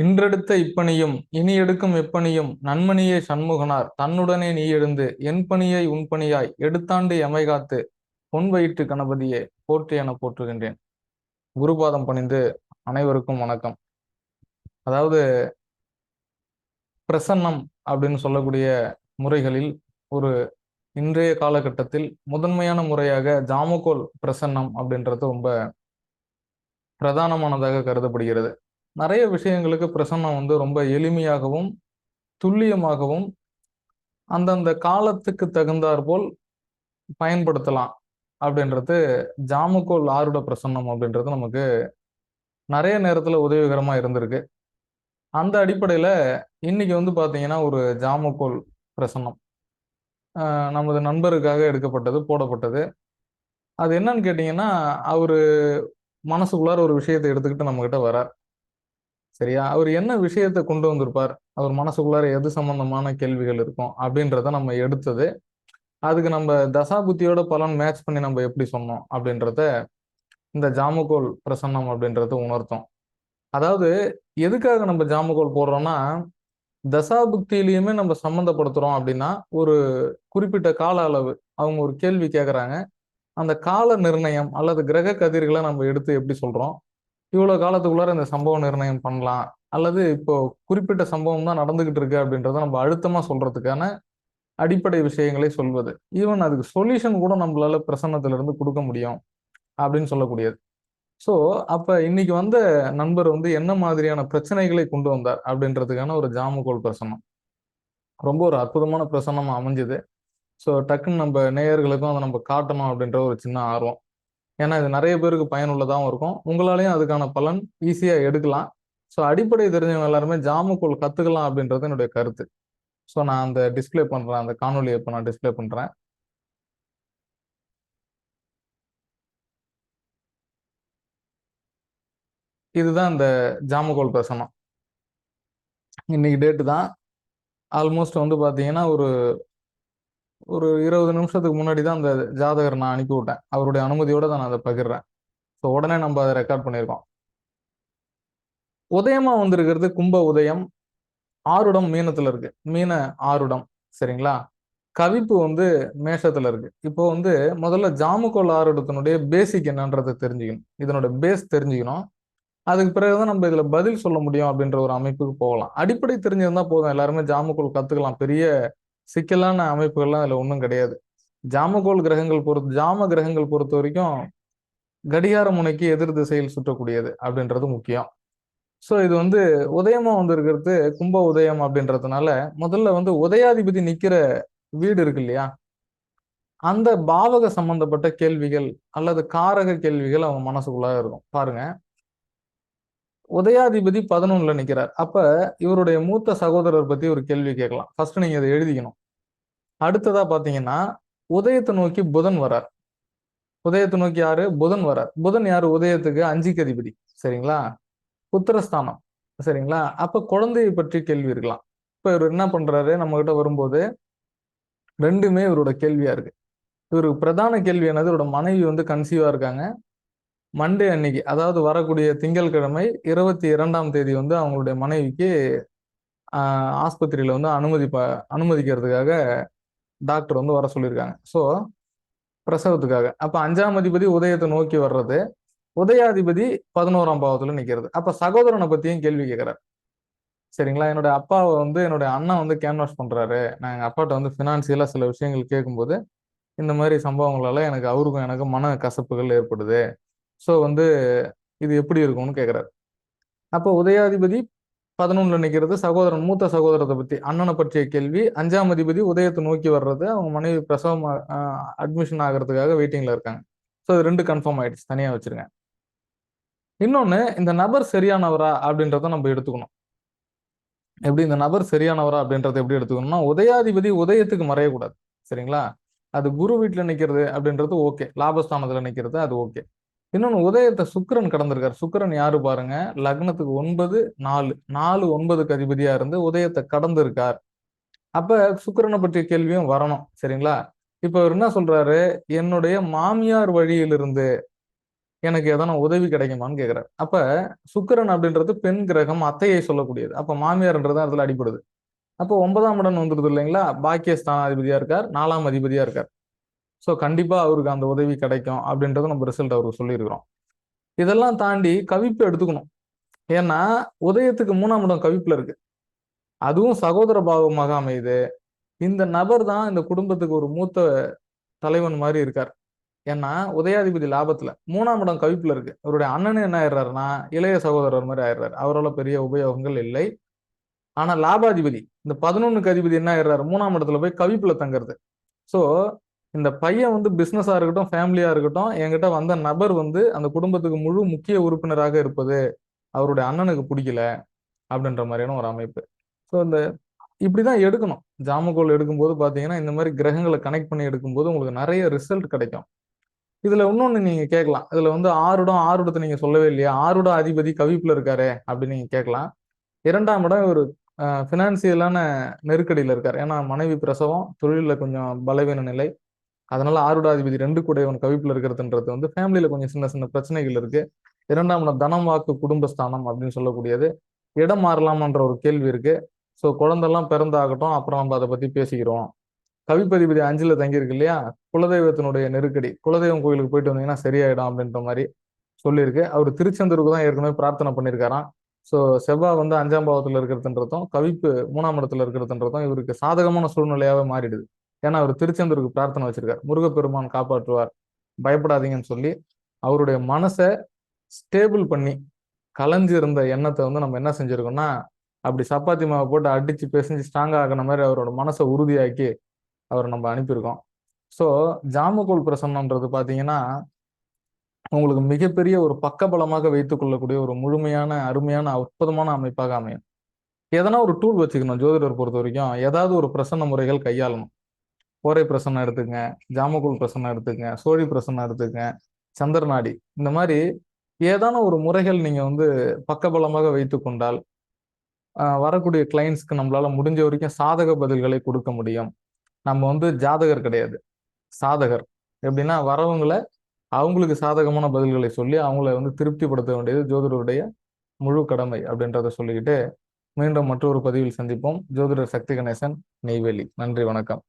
இன்றெடுத்த இப்பணியும் இனி எடுக்கும் எப்பணியும் நன்மணியே சண்முகனார். தன்னுடனே நீ எழுந்து என் பணியை உன் பணியாய் எடுத்தாண்டு எமை காத்து பொன் வயிற்று கணபதியே போற்றி என போற்றுகின்றேன். குருபாதம் பணிந்து அனைவருக்கும் வணக்கம். அதாவது பிரசன்னம் அப்படின்னு சொல்லக்கூடிய முறைகளில் ஒரு இன்றைய காலகட்டத்தில் முதன்மையான முறையாக ஜாமகோல் பிரசன்னம் அப்படின்றது ரொம்ப பிரதானமானதாக கருதப்படுகிறது. நிறைய விஷயங்களுக்கு பிரசன்னம் வந்து ரொம்ப எளிமையாகவும் துல்லியமாகவும் அந்தந்த காலத்துக்கு தகுந்தாற்போல் பயன்படுத்தலாம் அப்படின்றது ஜாமுக்கோல் ஆருட பிரசன்னம் அப்படின்றது நமக்கு நிறைய நேரத்தில் உதவிகரமாக இருந்திருக்கு. அந்த அடிப்படையில் இன்னைக்கு வந்து பார்த்தீங்கன்னா ஒரு ஜாமுக்கோல் பிரசன்னம். நமது நண்பருக்காக எடுக்கப்பட்டது போடப்பட்டது. அது என்னன்னு கேட்டிங்கன்னா அவர் மனசுக்குள்ளார ஒரு விஷயத்தை எடுத்துக்கிட்டு நம்மக்கிட்ட வரார். சரியா? அவர் என்ன விஷயத்தை கொண்டு வந்திருப்பார்? அவர் மனசுக்குள்ளார எது சம்பந்தமான கேள்விகள் இருக்கும்? அப்படின்றத நம்ம எடுத்தது. அதுக்கு நம்ம தசாபுத்தியோட பலன் மேட்ச் பண்ணி நம்ம எப்படி சொன்னோம்? அப்படின்றத இந்த ஜாமகோல் பிரசன்னம் அப்படின்றத உணர்த்தோம். அதாவது எதுக்காக நம்ம ஜாமகோல் போடுறோம்னா தசாபுக்தியிலையுமே நம்ம சம்மந்தப்படுத்துகிறோம் அப்படின்னா ஒரு குறிப்பிட்ட கால அளவு அவங்க ஒரு கேள்வி கேட்குறாங்க அந்த கால நிர்ணயம் அல்லது கிரக கதிர்களை நம்ம எடுத்து எப்படி சொல்கிறோம் இவ்வளோ காலத்துக்குள்ளார இந்த சம்பவம் நிர்ணயம் பண்ணலாம். அல்லது இப்போ குறிப்பிட்ட சம்பவம் தான் நடந்துகிட்டு இருக்கு அப்படின்றத நம்ம அழுத்தமாக சொல்றதுக்கான அடிப்படை விஷயங்களை சொல்வது. ஈவன் அதுக்கு சொல்யூஷன் கூட நம்மளால பிரசன்னத்திலிருந்து கொடுக்க முடியும் அப்படின்னு சொல்லக்கூடியது. ஸோ அப்போ இன்னைக்கு வந்த நண்பர் வந்து என்ன மாதிரியான பிரச்சனைகளை கொண்டு வந்தார் அப்படின்றதுக்கான ஒரு ஜாமகோல் பிரசன்னம். ரொம்ப ஒரு அற்புதமான பிரசனமாக அமைஞ்சது. ஸோ டக்குன்னு நம்ம நேயர்களுக்கும் அதை நம்ம காட்டணும் அப்படின்ற ஒரு சின்ன ஆர்வம். ஏன்னா இது நிறைய பேருக்கு பயனுள்ளதாகவும் இருக்கும். உங்களாலையும் அதுக்கான பலன் ஈஸியாக எடுக்கலாம். ஸோ அடிப்படை தெரிஞ்சவங்க எல்லாருமே ஜாமுக்குள் கற்றுக்கலாம் அப்படின்றது என்னுடைய கருத்து. ஸோ நான் அந்த டிஸ்பிளே பண்ணுறேன் அந்த காணொலியை இப்போ நான் டிஸ்பிளே பண்ணுறேன் இதுதான் இந்த ஜாமுகோல் பிரசனம். இன்னைக்கு டேட்டு தான். ஆல்மோஸ்ட் வந்து பார்த்தீங்கன்னா ஒரு ஒரு இருபது நிமிஷத்துக்கு முன்னாடி தான் அந்த ஜாதகர் நான் அனுப்பி விட்டேன். அவருடைய அனுமதியோட தான் நான் அதை பகிர்றேன். ஸோ உடனே நம்ம அதை ரெக்கார்ட் பண்ணியிருக்கோம். உதயமா வந்திருக்கிறது கும்ப உதயம். ஆருடம் மீனத்துல இருக்கு. மீன ஆருடம். சரிங்களா? கவிப்பு வந்து மேஷத்துல இருக்கு. இப்போ வந்து முதல்ல ஜாமுகோல் ஆருடத்தினுடைய பேசிக் என்னன்றதை தெரிஞ்சுக்கணும். இதனோட பேஸ் தெரிஞ்சுக்கணும். அதுக்கு பிறகுதான் நம்ம இதுல பதில் சொல்ல முடியும் அப்படின்ற ஒரு அமைப்புக்கு போகலாம். அடிப்படை தெரிஞ்சிருந்தா போதும். எல்லாருமே ஜாமுகோல் கத்துக்கலாம். பெரிய சிக்கலான அமைப்புகள்லாம் அதில் ஒன்றும் கிடையாது. ஜாமகோல் கிரகங்கள் பொறுத்து ஜாம கிரகங்கள் பொறுத்த வரைக்கும் கடிகார முனைக்கு எதிர் திசையில் சுற்றக்கூடியது அப்படின்றது முக்கியம். ஸோ இது வந்து உதயமா வந்து இருக்கிறது கும்ப உதயம் அப்படின்றதுனால முதல்ல வந்து உதயாதிபதி நிக்கிற வீடு இருக்கு இல்லையா? அந்த பாவக சம்பந்தப்பட்ட கேள்விகள் அல்லது காரக கேள்விகள் அவங்க மனசுக்குள்ளாக இருக்கும். பாருங்க. உதயாதிபதி பதினொன்னுல நிற்கிறார் அப்ப இவருடைய மூத்த சகோதரர் பத்தி ஒரு கேள்வி கேட்கலாம். ஃபர்ஸ்ட் நீங்க அதை எழுதிக்கணும். அடுத்ததா பாத்தீங்கன்னா உதயத்தை நோக்கி புதன் வரார். உதயத்தை நோக்கி யாரு? புதன் வரார். புதன் யாரு? உதயத்துக்கு அஞ்சுக்கு அதிபதி. சரிங்களா? புத்திரஸ்தானம். சரிங்களா? அப்ப குழந்தையை பற்றி கேள்வி இருக்கலாம். இப்ப இவர் என்ன பண்றாரு? நம்ம கிட்ட வரும்போது ரெண்டுமே இவரோட கேள்வியா இருக்கு. இவருக்கு பிரதான கேள்வி என்னது? இவரோட மனைவி வந்து கன்சீவா இருக்காங்க. மண்டே அன்னைக்கு அதாவது வரக்கூடிய திங்கட்கிழமை இருபத்தி இரண்டாம் தேதி வந்து அவங்களுடைய மனைவிக்கு ஆஸ்பத்திரியில வந்து அனுமதி ப அனுமதிக்கிறதுக்காக டாக்டர் வந்து வர சொல்லியிருக்காங்க. ஸோ பிரசவத்துக்காக. அப்ப அஞ்சாம் அதிபதி உதயத்தை நோக்கி வர்றது உதயாதிபதி பதினோராம் பாவத்துல நிக்கிறது. அப்ப சகோதரனை பத்தியும் கேள்வி கேட்கிறார் சரிங்களா? என்னோட அப்பாவை வந்து என்னுடைய அண்ணன் வந்து கேன்வாஸ் பண்றாரு. நான் எங்க அப்பாட்ட வந்து பினான்சியலா சில விஷயங்கள் கேட்கும்போது இந்த மாதிரி சம்பவங்களால எனக்கு அவருக்கும் எனக்கு மன கசப்புகள் ஏற்படுது. ஸோ வந்து இது எப்படி இருக்கும்னு கேட்குறாரு அப்போ உதயாதிபதி பதினொன்றுல நிற்கிறது சகோதரன் மூத்த சகோதரத்தை பற்றி அண்ணனை பற்றிய கேள்வி. அஞ்சாம் அதிபதி உதயத்தை நோக்கி வர்றது. அவங்க மனைவி பிரசவம் அட்மிஷன் ஆகிறதுக்காக வெயிட்டிங்கில் இருக்காங்க. ஸோ இது ரெண்டு கன்ஃபார்ம் ஆயிடுச்சு. தனியாக வச்சுருங்க. இன்னொன்று இந்த நபர் சரியானவரா அப்படின்றத நம்ம எடுத்துக்கணும். எப்படி இந்த நபர் சரியானவரா அப்படின்றத எப்படி எடுத்துக்கணும்னா உதயாதிபதி உதயத்துக்கு மறையக்கூடாது. சரிங்களா? அது குரு வீட்டில் நிற்கிறது அப்படின்றது ஓகே லாபஸ்தானத்தில் நிற்கிறது அது ஓகே இன்னொன்று உதயத்தை சுக்கரன் கடந்திருக்கார். சுக்கரன் யாரு பாருங்க? லக்னத்துக்கு ஒன்பது நாலு. நாலு ஒன்பதுக்கு அதிபதியா இருந்து உதயத்தை கடந்து இருக்கார் அப்ப சுக்கரனை பற்றிய கேள்வியும் வரணும் சரிங்களா? இப்ப அவர் என்ன சொல்றாரு? என்னுடைய மாமியார் வழியிலிருந்து எனக்கு எதனா உதவி கிடைக்குமான்னு கேட்கிறார் அப்ப சுக்கரன் அப்படின்றது பெண் கிரகம் அத்தையை சொல்லக்கூடியது. அப்ப மாமியார்ன்றது அதுல அடிப்படுது அப்போ ஒன்பதாம் இடம் வந்துருது இல்லைங்களா? பாக்கியஸ்தானாதிபதியா இருக்கார் நாலாம் அதிபதியா இருக்கார். ஸோ கண்டிப்பாக அவருக்கு அந்த உதவி கிடைக்கும் அப்படின்றத நம்ம ரிசல்ட் அவருக்கு சொல்லியிருக்கிறோம். இதெல்லாம் தாண்டி கவிப்பு எடுத்துக்கணும். ஏன்னா உதயத்துக்கு மூணாம் இடம் கவிப்பில் இருக்கு. அதுவும் சகோதர பாவமாக அமையுது. இந்த நபர் தான் இந்த குடும்பத்துக்கு ஒரு மூத்த தலைவன் மாதிரி இருக்கார். ஏன்னா உதயாதிபதி லாபத்துல மூணாம் இடம் கவிப்புல இருக்கு. அவருடைய அண்ணன் என்ன ஆயிடுறாருன்னா இளைய சகோதரர் மாதிரி ஆயிடுறாரு. அவரால் பெரிய உபயோகங்கள் இல்லை. ஆனா லாபாதிபதி இந்த பதினொன்னுக்கு அதிபதி என்ன ஆயிடுறாரு? மூணாம் இடத்துல போய் கவிப்புல தங்குறது. ஸோ இந்த பையன் வந்து பிஸ்னஸாக இருக்கட்டும் ஃபேமிலியாக இருக்கட்டும் என்கிட்ட வந்த நபர் வந்து அந்த குடும்பத்துக்கு முழு முக்கிய உறுப்பினராக இருப்பது அவருடைய அண்ணனுக்கு பிடிக்கல அப்படின்ற மாதிரியான ஒரு அமைப்பு. ஸோ இந்த இப்படி தான் எடுக்கணும். ஜாமக்கோல் எடுக்கும்போது பார்த்தீங்கன்னா இந்த மாதிரி கிரகங்களை கனெக்ட் பண்ணி எடுக்கும்போது உங்களுக்கு நிறைய ரிசல்ட் கிடைக்கும். இதில் இன்னொன்று நீங்கள் கேட்கலாம். இதில் வந்து ஆறுடம் ஆறுடத்தை நீங்கள் சொல்லவே இல்லையா? ஆறுட அதிபதி கவிப்பில் இருக்காரு அப்படின்னு நீங்கள் கேட்கலாம். இரண்டாம் இடம் ஒரு ஃபினான்சியலான நெருக்கடியில் இருக்கார். ஏன்னா மனைவி பிரசவம் தொழிலில் கொஞ்சம் பலவீன நிலை. அதனால ஆருடாதிபதி ரெண்டு கூட இவன் கவிப்புல இருக்கிறதுன்றது வந்து ஃபேமிலியில கொஞ்சம் சின்ன சின்ன பிரச்சனைகள் இருக்கு. இரண்டாம் தனம் வாக்கு குடும்பஸ்தானம் அப்படின்னு சொல்லக்கூடியது. இடம் மாறலாமான்ற ஒரு கேள்வி இருக்கு. ஸோ குழந்தெல்லாம் பிறந்தாகட்டும் அப்புறம் நம்ம அதை பத்தி பேசிக்கிறோம். கவிப்பதிபதி அஞ்சுல தங்கியிருக்கு இல்லையா? குலதெய்வத்தினுடைய நெருக்கடி. குலதெய்வம் கோயிலுக்கு போயிட்டு வந்தீங்கன்னா சரியாயிடும் அப்படின்ற மாதிரி சொல்லியிருக்கு. அவர் திருச்செந்தூருக்கு தான் ஏற்கனவே பிரார்த்தனை பண்ணியிருக்காராம். ஸோ செவ்வாய் வந்து அஞ்சாம் பாவத்தில் இருக்கிறதுன்றதும் கவிப்பு மூணாம் இடத்துல இருக்கிறதுன்றதும் இவருக்கு சாதகமான சூழ்நிலையாகவே மாறிடுது. ஏன்னா அவர் திருச்செந்தூருக்கு பிரார்த்தனை வச்சிருக்கார். முருகப்பெருமான் காப்பாற்றுவார். பயப்படாதீங்கன்னு சொல்லி அவருடைய மனசை ஸ்டேபிள் பண்ணி கலைஞ்சு இருந்த எண்ணத்தை வந்து நம்ம என்ன செஞ்சுருக்கோம்னா அப்படி சப்பாத்தி மாவை போட்டு அடித்து பேசிஞ்சு ஸ்ட்ராங்காக ஆகின மாதிரி அவரோட மனசை உறுதியாக்கி அவரை நம்ம அனுப்பியிருக்கோம். ஸோ ஜாமகோல் பிரசன்னன்றது பார்த்தீங்கன்னா உங்களுக்கு மிகப்பெரிய ஒரு பக்கபலமாக வைத்துக் கொள்ளக்கூடிய ஒரு முழுமையான அருமையான அற்புதமான அமைப்பாக அமையும். எதனா ஒரு டூல் வச்சுக்கணும் ஜோதிடர் பொறுத்த வரைக்கும். ஏதாவது ஒரு பிரசன்ன முறைகள் கையாளணும். கோரை பிரசன்னம் எடுத்துங்க ஜாமகோல் பிரசன்னம் எடுத்துங்க சோழி பிரசன்னம் எடுத்துங்க சந்திரநாடி இந்த மாதிரி ஏதான ஒரு முறைகள் நீங்கள் வந்து பக்கபலமாக வைத்து கொண்டால் வரக்கூடிய கிளைண்ட்ஸ்க்கு நம்மளால முடிஞ்ச வரைக்கும் சாதக பதில்களை கொடுக்க முடியும். நம்ம வந்து ஜாதகர் கிடையாது. சாதகர். எப்படின்னா வரவங்களை அவங்களுக்கு சாதகமான பதில்களை சொல்லி அவங்கள வந்து திருப்திப்படுத்த வேண்டியது ஜோதிடருடைய முழு கடமை அப்படின்றத சொல்லிக்கிட்டு மீண்டும் மற்றொரு பதிவில் சந்திப்போம். ஜோதிடர் சக்தி கணேசன் நெய்வேலி. நன்றி வணக்கம்.